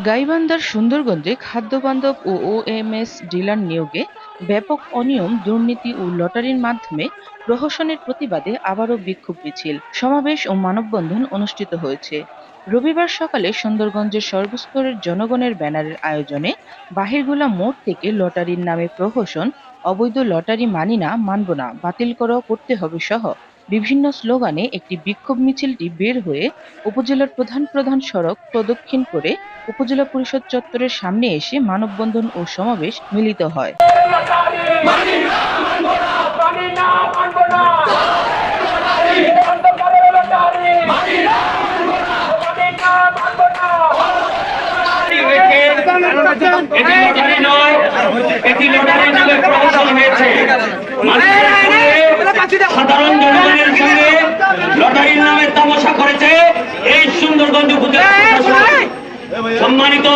গাইবান্ধার সুন্দরগঞ্জে খাদ্যবান্ধব ও OMS dealer নিয়োগে ব্যাপক অনিয়ম, দুর্নীতি ও লটারির মাধ্যমে প্রহসনের প্রতিবাদে আবারও বিক্ষোভ মিছিল, সমাবেশ ও মানববন্ধন অনুষ্ঠিত হয়েছে। রবিবার সকালে সুন্দরগঞ্জের সর্বস্তরের জনগণের ব্যানারের আয়োজনে বাহিরগোলা মোড় থেকে লটারির নামে প্রহসন, অবৈধ লটারি মানি না, মানব না, বাতিল করো করতে হবে সহ বিভিন্ন স্লোগানে একটি বিক্ষোভ মিছিলটি বের হয়ে উপজেলার প্রধান প্রধান সড়ক প্রদক্ষিণ করে উপজেলা পরিষদ চত্বরের সামনে এসে মানববন্ধন ও সমাবেশ মিলিত হয়। মানি না মানব না বন্ধ করে লটারি মানি না মানব না এটি লটারি নয় এটি লটারি নামে প্রহসন হয়েছে মানুষের সঙ্গে, সাধারণ জনগণের সঙ্গে লটারির নামে তামাশা করেছে এই সুন্দরগঞ্জ উপজেলা সম্মানিত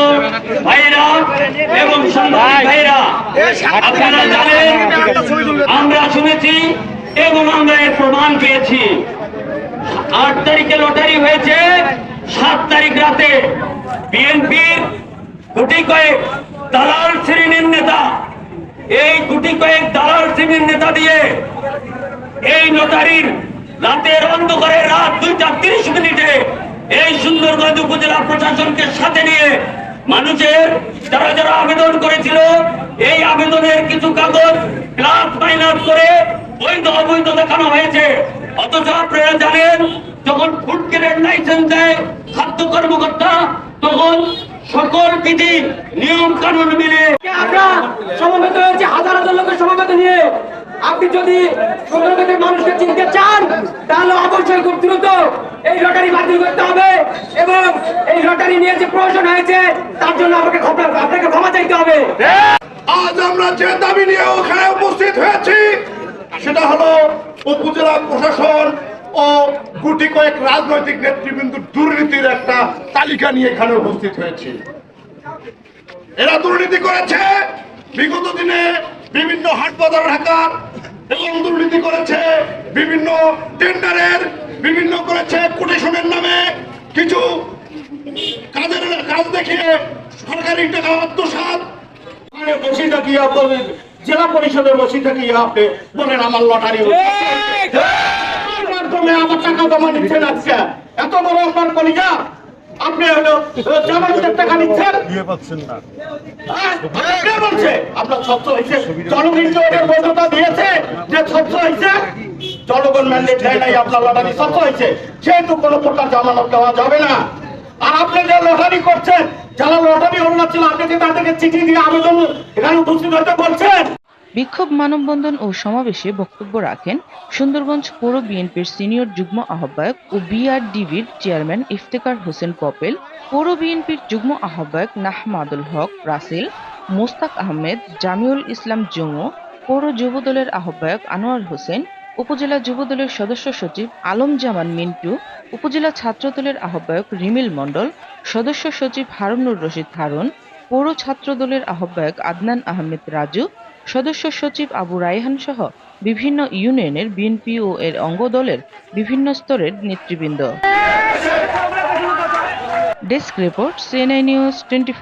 ভাইরা এবং আপনারা জানেন আমরা শুনেছি এবং আমরা এর প্রমাণ পেয়েছি। আট তারিখে লটারি হয়েছে সাত তারিখ রাতে বিএনপির গুটি কয়েক দালাল শ্রেণির নেতা এই গুটি কয়েক দালাল শ্রেণির নেতা দিয়ে এই লটারির রাতের অন্ধকারে রাত দুইটা তিরিশ মিনিটে এই সুন্দরগঞ্জ উপজেলা প্রশাসনকে সাথে নিয়ে মানুষের যারা যারা আবেদন করেছিল, এই আবেদনের কিছু কাগজ প্লাস মাইনাস করে বৈধ অবৈধ দেখানো হয়েছে। অথচ আপনারা জানেন, যখন ফুড গ্রেড লাইসেন্স দেয় খাদ্য কর্মকর্তা, তখন সকল বিধি, নিয়ম, কানুন মেনে আমরা সমবেত হয়েছি, হাজার হাজার লোকের সমবেত নিয়ে আপনি যদি সুন্দরগঞ্জের মানুষকে চিনতে চান, তাহলে অবশ্যই খুব দ্রুত এই লটারি বাতিল করতে হবে এবং এই লটারি নিয়ে যে প্রয়োজন হয়েছে, তার জন্য আমাকে আপনাকে ক্ষমা চাইতে হবে। আজ আমরা যে দাবি নিয়ে ওখানে উপস্থিত হয়েছি, সেটা হলো উপজেলা প্রশাসন ও গুটি কয়েক রাজনৈতিক নেতৃবৃন্দ দুর্নীতির একটা তালিকা নিয়ে এখানে উপস্থিত হয়েছে। এরা দুর্নীতি করেছে। বিগত দিনে বিভিন্ন হাট বাজার, ঢাকার এবং দুর্নীতি করেছে বিভিন্ন টেন্ডারের, বিভিন্ন করেছে কোটেশনের নামে। কিছু কাজের কাজ দেখিয়ে সরকারি টাকা আত্মসাৎ। ওখানে বসে থাকিয়ে আপনি জেলা পরিষদে বসে থাকিয়ে আপনি বলেন আমার লটারি মাধ্যমে আমার টাকা জমা নিচ্ছেন আজকে। এত বড় আপনার কলিজা আপনি হলো জামানতের টাকা নিচ্ছেন। হ্যাঁ? পাচ্ছেন বলছে। আপনার স্বচ্ছ হয়েছে জনগণ যে ওদের বৈধতা দিয়েছে। যে স্বচ্ছ হয়েছে জনগণ ম্যান্ডেট দেয় নাই, আপনার লটারি স্বচ্ছ হয়েছে সেহেতু কোনো প্রকার জামানত দেওয়া যাবে না। আর আপনি যে লটারি করছেন, যারা লটারি অন্য ছিল, আপনি তাদেরকে চিঠি দিয়ে আবেদন এখানে উপস্থিত হতে বলছেন? বিক্ষোভ মানববন্ধন ও সমাবেশে বক্তব্য রাখেন সুন্দরগঞ্জ পৌর বিএনপির সিনিয়র যুগ্ম আহ্বায়ক ও বিআরডিবির চেয়ারম্যান ইফতেকার হোসেন পপেল পৌর বিএনপির যুগ্ম আহ্বায়ক নাহমাদুল হক রাসেল, মোস্তাক আহমেদ, জামিউল ইসলাম জমু পৌর যুবদলের আহ্বায়ক আনোয়ার হোসেন, উপজেলা যুবদলের সদস্য সচিব আলম জামান মিন্টু, উপজেলা ছাত্রদলের আহ্বায়ক রিমিল মণ্ডল, সদস্য সচিব হারুনুর রশিদ হারুন, পৌর ছাত্রদলের আহ্বায়ক আদনান আহমেদ রাজু সদস্য সচিব আবু রায়হান সহ বিভিন্ন ইউনিয়নের বিএনপি ও এর অঙ্গ দলের বিভিন্ন স্তরের নেতৃবৃন্দ। Desk report CNI news twenty